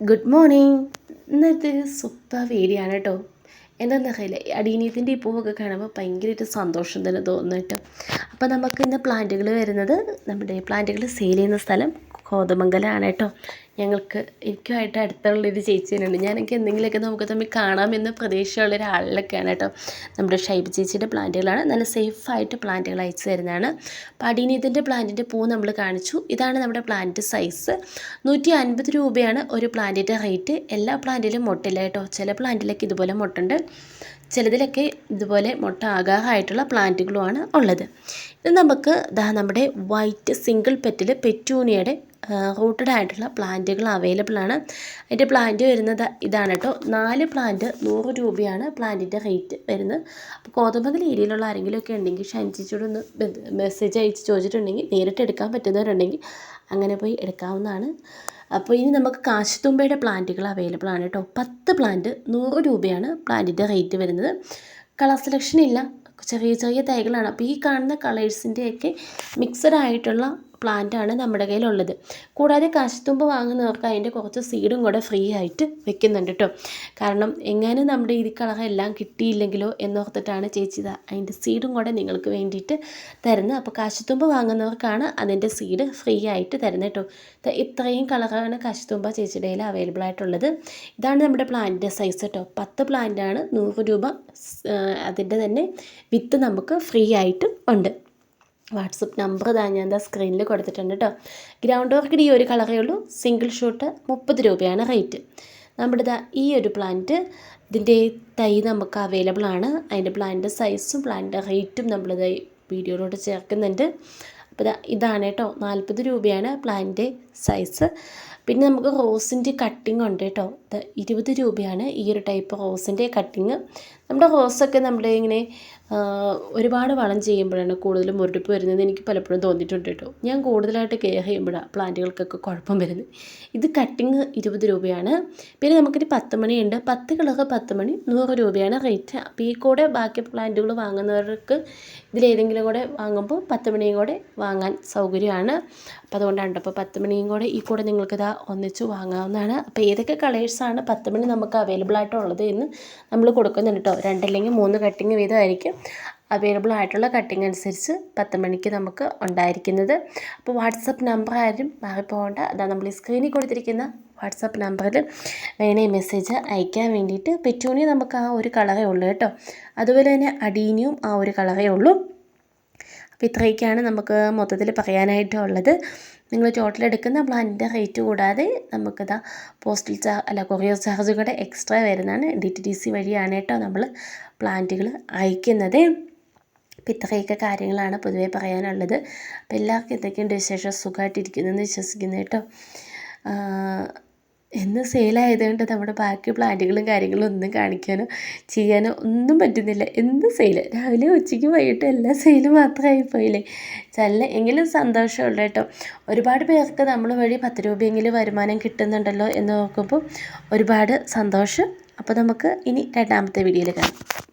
Good morning ഇന്നത്തെ ഒരു super video കേട്ടോ. എന്താണെന്ന് അറിയില്ല. ഈ പൂവൊക്കെ കാണുമ്പോൾ ഭയങ്കരമായിട്ട് സന്തോഷം തന്നെ തോന്നുന്നു കേട്ടോ. അപ്പോൾ നമുക്ക് ഇന്ന് പ്ലാന്റുകൾ വരുന്നത് നമ്മുടെ പ്ലാന്റുകൾ സെയിൽ ചെയ്യുന്ന സ്ഥലം കോതമംഗലമാണ് കേട്ടോ. ഞങ്ങൾക്ക് എനിക്കുമായിട്ട് അടുത്തുള്ളൊരു ചേച്ചി തന്നെയുണ്ട്. ഞാനൊക്കെ എന്തെങ്കിലുമൊക്കെ നമുക്ക് തമ്മിൽ കാണാമെന്ന് പ്രതീക്ഷയുള്ള ഒരാളിലൊക്കെയാണ് കേട്ടോ. നമ്മുടെ ഷൈബ് ചേച്ചിയുടെ പ്ലാന്റുകളാണ്. നല്ല സേഫായിട്ട് പ്ലാന്റുകൾ അയച്ചു തരുന്നതാണ്. പടീനീതിന്റെ പ്ലാന്റിന്റെ പൂ നമ്മൾ കാണിച്ചു. ഇതാണ് നമ്മുടെ പ്ലാന്റ് സൈസ് നൂറ്റി അൻപത് രൂപയാണ് ഒരു പ്ലാന്റിന്റെ റേറ്റ് എല്ലാ പ്ലാന്റിലും മുട്ടില്ല കേട്ടോ. ചില പ്ലാന്റിലൊക്കെ ഇതുപോലെ മുട്ടുണ്ട്. ചിലതിലൊക്കെ ഇതുപോലെ മുട്ട ആകാറായിട്ടുള്ള പ്ലാന്റുകളുമാണ് ഉള്ളത്. നമുക്ക് ദാ നമ്മുടെ വൈറ്റ് സിംഗിൾ പെറ്റിൽ പെറ്റൂണിയയുടെ റൂട്ടഡ് ആയിട്ടുള്ള പ്ലാന്റുകൾ അവൈലബിൾ ആണ്. അതിന്റെ പ്ലാന്റ് വരുന്നത് ഇതാണ് കേട്ടോ. നാല് പ്ലാന്റ് നൂറ് രൂപയാണ് പ്ലാന്റിന്റെ റേറ്റ് വരുന്നത്. അപ്പോൾ കോതമ്പകൽ ഏരിയയിലുള്ള ആരെങ്കിലുമൊക്കെ ഉണ്ടെങ്കിൽ ഷൻചിച്ചോട് ഒന്ന് മെസ്സേജ് അയച്ച് ചോദിച്ചിട്ടുണ്ടെങ്കിൽ നേരിട്ട് എടുക്കാൻ പറ്റുന്നവരുണ്ടെങ്കിൽ അങ്ങനെ പോയി എടുക്കാവുന്നതാണ്. അപ്പോൾ ഇനി നമുക്ക് കാശിത്തുമ്പയുടെ പ്ലാന്റുകൾ അവൈലബിൾ ആണ് കേട്ടോ. പത്ത് പ്ലാന്റ് നൂറ് രൂപയാണ് പ്ലാന്റിന്റെ റേറ്റ് വരുന്നത്. കളർ സെലക്ഷൻ ഇല്ല. ചെറിയ ചെറിയ തൈകളാണ്. അപ്പോൾ ഈ കാണുന്ന കളേഴ്സിന്റെയൊക്കെ മിക്സഡ് ആയിട്ടുള്ള പ്ലാന്റാണ് നമ്മുടെ കയ്യിലുള്ളത്. കൂടാതെ കാശിത്തുമ്പ് വാങ്ങുന്നവർക്ക് അതിന്റെ കുറച്ച് സീഡും കൂടെ ഫ്രീ ആയിട്ട് വെക്കുന്നുണ്ട് കേട്ടോ കാരണം എങ്ങാനും നമ്മുടെ ഈ എല്ലാം കിട്ടിയില്ലെങ്കിലോ എന്നോർത്തിട്ടാണ് ചേച്ചി അതിന്റെ സീഡും കൂടെ നിങ്ങൾക്ക് വേണ്ടിയിട്ട് തരുന്നത്. അപ്പോൾ കാശിത്തുമ്പ് വാങ്ങുന്നവർക്കാണ് അതിന്റെ സീഡ് ഫ്രീ ആയിട്ട് തരുന്നത് കേട്ടോ ഇത്രയും കളറാണ് കാശിത്തുമ്പ ചേച്ചിയുടെ കയ്യിൽ അവൈലബിൾ ആയിട്ടുള്ളത്. ഇതാണ് നമ്മുടെ പ്ലാന്റിന്റെ സൈസ് കേട്ടോ പത്ത് പ്ലാന്റാണ് നൂറ് രൂപ അതിന്റെ തന്നെ വിത്ത് നമുക്ക് ഫ്രീ ആയിട്ടും ഉണ്ട്. വാട്സപ്പ് നമ്പർ താ ഞാൻ എന്താ സ്ക്രീനിൽ കൊടുത്തിട്ടുണ്ട് കേട്ടോ ഗ്രൗണ്ട് ഓർക്കിഡ് ഈ ഒരു കളറേ ഉള്ളൂ. സിംഗിൾ ഷൂട്ട് മുപ്പത് രൂപയാണ് റേറ്റ് നമ്മുടെ ഇതാ ഈ ഒരു പ്ലാന്റ് ഇതിന്റെ തൈ നമുക്ക് അവൈലബിൾ ആണ്. അതിന്റെ പ്ലാന്റ് സൈസും പ്ലാന്റ് റേറ്റും നമ്മളിത് വീഡിയോയിലോട്ട് ചേർക്കുന്നുണ്ട്. അപ്പോൾ ഇതാണ് കേട്ടോ നാൽപ്പത് രൂപയാണ് പ്ലാന്റിന്റെ സൈസ് പിന്നെ നമുക്ക് റോസിന്റെ കട്ടിങ് ഉണ്ട് കേട്ടോ ഇരുപത് രൂപയാണ് ഈ ഒരു ടൈപ്പ് റോസിന്റെ കട്ടിങ് നമ്മുടെ റോസൊക്കെ നമ്മുടെ ഇങ്ങനെ ഒരുപാട് വളം ചെയ്യുമ്പോഴാണ് കൂടുതലും മുരടിപ്പ് വരുന്നത് എനിക്ക് പലപ്പോഴും തോന്നിയിട്ടുണ്ട് കേട്ടോ. ഞാൻ കൂടുതലായിട്ട് കെയർ ചെയ്യുമ്പോഴാണ് പ്ലാന്റുകൾക്കൊക്കെ കുഴപ്പം വരുന്നത്. ഇത് കട്ടിങ് ഇരുപത് രൂപയാണ്. പിന്നെ നമുക്കൊരു പത്ത് മണിയുണ്ട്. പത്ത് കളർ പത്ത് മണി നൂറ് രൂപയാണ് റേറ്റ്. അപ്പോൾ ഈ കൂടെ ബാക്കി പ്ലാന്റുകൾ വാങ്ങുന്നവർക്ക് ഇതിലേതെങ്കിലും കൂടെ വാങ്ങുമ്പോൾ പത്ത് മണിയും കൂടെ വാങ്ങാൻ സൗകര്യമാണ്. അപ്പോൾ അതുകൊണ്ടാണ് അപ്പോൾ പത്ത് മണിയും കൂടെ ഈ കൂടെ നിങ്ങൾക്കിതാ ഒന്നിച്ച് വാങ്ങാവുന്നതാണ്. അപ്പോൾ ഏതൊക്കെ കളേഴ്സാണ് പത്ത് മണി നമുക്ക് അവൈലബിൾ ആയിട്ടുള്ളത് എന്ന് നമ്മൾ കൊടുക്കുന്നുണ്ട് കേട്ടോ. രണ്ടല്ലെങ്കിൽ മൂന്ന് കട്ടിങ് വീതമായിരിക്കും. അവൈലബിൾ ആയിട്ടുള്ള കട്ടിങ് അനുസരിച്ച് പത്ത് മണിക്ക് നമുക്ക് ഉണ്ടായിരിക്കുന്നത്. അപ്പോൾ വാട്സപ്പ് നമ്പർ ആരും മാറിപ്പോകേണ്ട. അതാ നമ്മൾ ഈ സ്ക്രീനിൽ കൊടുത്തിരിക്കുന്ന വാട്സപ്പ് നമ്പറിൽ വേണേ മെസ്സേജ് അയക്കാൻ വേണ്ടിയിട്ട് പെറ്റൂണി നമുക്ക് ആ ഒരു കളറേ ഉള്ളൂ കേട്ടോ. അതുപോലെ തന്നെ അടീനിയും ആ ഒരു കളറേ ഉള്ളൂ. അപ്പോൾ ഇത്രയൊക്കെയാണ് നമുക്ക് മൊത്തത്തിൽ പറയാനായിട്ടുള്ളത്. നിങ്ങൾ ടോട്ടൽ എടുക്കുന്ന പ്ലാനിന്റെ റേറ്റ് കൂടാതെ നമുക്കിതാ പോസ്റ്റൽ ചാർജ് അല്ല കൊറിയർ ചാർജ് കൂടെ എക്സ്ട്രാ വരുന്നതാണ്. ഡി ടി ഡി സി വഴിയാണ് കേട്ടോ നമ്മൾ പ്ലാന്റുകൾ അയക്കുന്നത്. അപ്പോൾ ഇത്രയൊക്കെ കാര്യങ്ങളാണ് പൊതുവേ പറയാനുള്ളത്. അപ്പോൾ എല്ലാവർക്കും എന്തൊക്കെയുണ്ട് വിശേഷം? സുഖമായിട്ടിരിക്കുന്നു എന്ന് വിശ്വസിക്കുന്നു കേട്ടോ എന്ന് സെയിലായതുകൊണ്ട് നമ്മുടെ ബാക്കി പ്ലാന്റുകളും കാര്യങ്ങളും ഒന്നും കാണിക്കാനോ ചെയ്യാനോ ഒന്നും പറ്റുന്നില്ല. എന്ത് സെയിൽ രാവിലെ ഉച്ചയ്ക്ക് വൈകിട്ട് എല്ലാ സെയിലും മാത്രമായി പോയില്ലേ? ചില എങ്കിലും സന്തോഷമുള്ള കേട്ടോ. ഒരുപാട് പേർക്ക് നമ്മൾ വഴി പത്ത് രൂപയെങ്കിലും വരുമാനം കിട്ടുന്നുണ്ടല്ലോ എന്ന് നോക്കുമ്പോൾ ഒരുപാട് സന്തോഷം. അപ്പോൾ നമുക്ക് ഇനി രണ്ടാമത്തെ വീഡിയോയിൽ കാണാം.